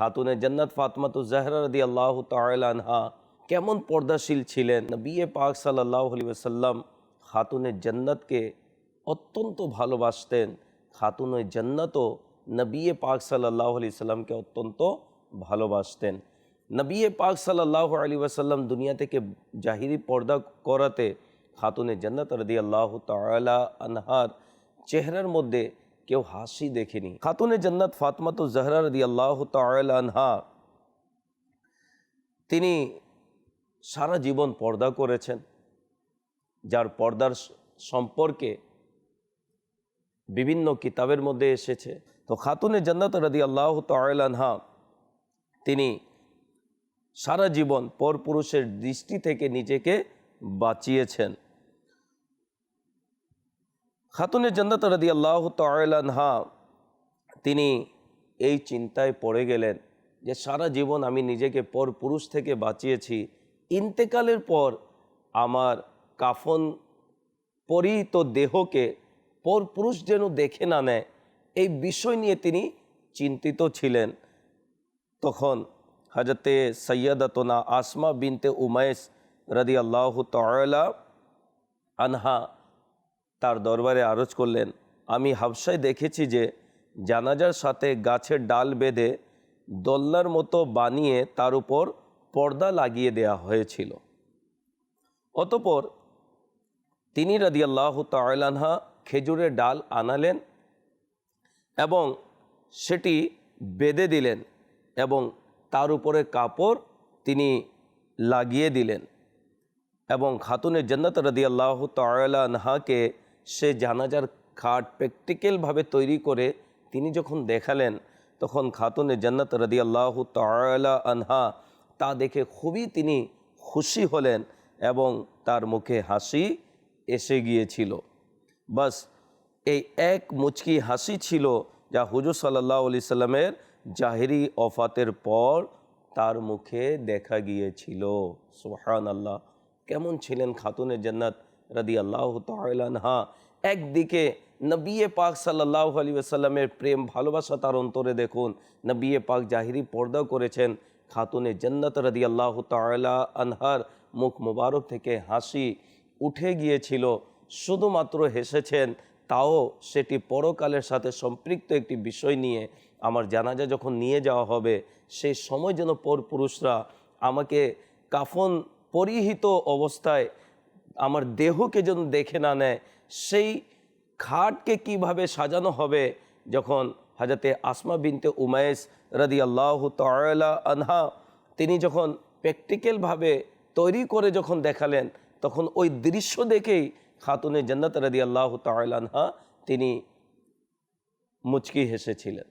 খাতুনে জান্নাত ফাতমাতু জাহরা রদি আল্লাহ তালহা কেমন পর্দাশীল ছিলেন? বিয়ে পাক সাল্লাহ আলি সাল্লাম খাতুনে জান্নাতকে অত্যন্ত ভালোবাসতেন। খাতুনে জান্নাতও নবিয়ে পাক সাল্লাহ আলি সাল্লামকে অত্যন্ত ভালোবাসতেন। নবিয়ে পাক সাল্লাহ আলী ওয়াসাল্লাম দুনিয়া থেকে জাহিরি পর্দা করাতে খাতুনে জান্নাত রদি আল্লাহ তালা আনহার চেহারার মধ্যে কেউ হাসি দেখেনি। খাতুনে জান্নাত ফাতমাতু জাহরা রদি আল্লাহ আনহা। তিনি সারা জীবন পর্দা করেছেন। যার পর্দার সম্পর্কে বিভিন্ন কিতাবের মধ্যে এসেছে। তো খাতুনে জান্নাত রদি আল্লাহ তালানহা তিনি সারা জীবন পরপুরুষের দৃষ্টি থেকে নিজেকে বাঁচিয়েছেন। খাতুনে জান্নাত রদি আল্লাহ তালানহা তিনি এই চিন্তায় পড়ে গেলেন যে সারা জীবন আমি নিজেকে পর পুরুষ থেকে বাঁচিয়েছি। ইন্তেকালের পর আমার কাফন পরিহিত দেহকে পর পুরুষ যেন দেখে না নেয়, এই বিষয় নিয়ে তিনি চিন্তিত ছিলেন। তখন হাজরতে সৈয়দতনা আসমা বিনতে উমাইস রদি আল্লাহ আনহা তার দরবারে আরজ করলেন, আমি হাবসায় দেখেছি যে জানাজার সাথে গাছের ডাল বেঁধে দোলনার মতো বানিয়ে তার উপর পর্দা লাগিয়ে দেয়া হয়েছিল। অতপর তিনি রাদিয়াল্লাহ তালানহা খেজুরের ডাল আনালেন এবং সেটি বেঁধে দিলেন এবং তার উপরে কাপড় তিনি লাগিয়ে দিলেন এবং খাতুনে জন্নত রদিয়াল্লাহ তালানহাকে সে জানাজার খাট প্র্যাকটিক্যালভাবে তৈরি করে তিনি যখন দেখালেন, তখন খাতুনে জন্নত রদিয়াল্লাহ তালা আনহা তা দেখে খুবই তিনি খুশি হলেন এবং তার মুখে হাসি এসে গিয়েছিল। বাস, এই এক মুচকি হাসি ছিল যা হুজুর সাল্লাহ আলি সাল্লামের জাহেরি অফাতের পর তার মুখে দেখা গিয়েছিল। সুহান আল্লাহ কেমন ছিলেন খাতুনে জান্নাত? রাদি আল্লাহ তাহা একদিকে নবিয়ে পাক সাল্লাহ আলী সাল্লামের প্রেম, ভালোবাসা তার অন্তরে দেখুন। নবিয়ে পাক জাহিরি পর্দা করেছেন। খাতুনে জান্নাত রাদি আল্লাহ তালা আনহার মুখ মুবারক থেকে হাসি উঠে গিয়েছিল। শুধুমাত্র হেসেছেন, তাও সেটি পরকালের সাথে সম্পৃক্ত একটি বিষয় নিয়ে। আমার জানাজা যখন নিয়ে যাওয়া হবে সেই সময় যেন পরপুরুষরা আমাকে কাফন পরিহিত অবস্থায় আমার দেহকে যেন দেখে না নেয়, সেই খাটকে কীভাবে সাজানো হবে? যখন হাজাতে আসমা বিনতে উমায়েস রাদি আল্লাহ তালা আনহা, তিনি যখন প্র্যাকটিক্যালভাবে তৈরি করে যখন দেখালেন, তখন ওই দৃশ্য দেখেই খাতুনে জান্নাত রাদি আল্লাহ তালানহা তিনি মুচকি হেসেছিলেন।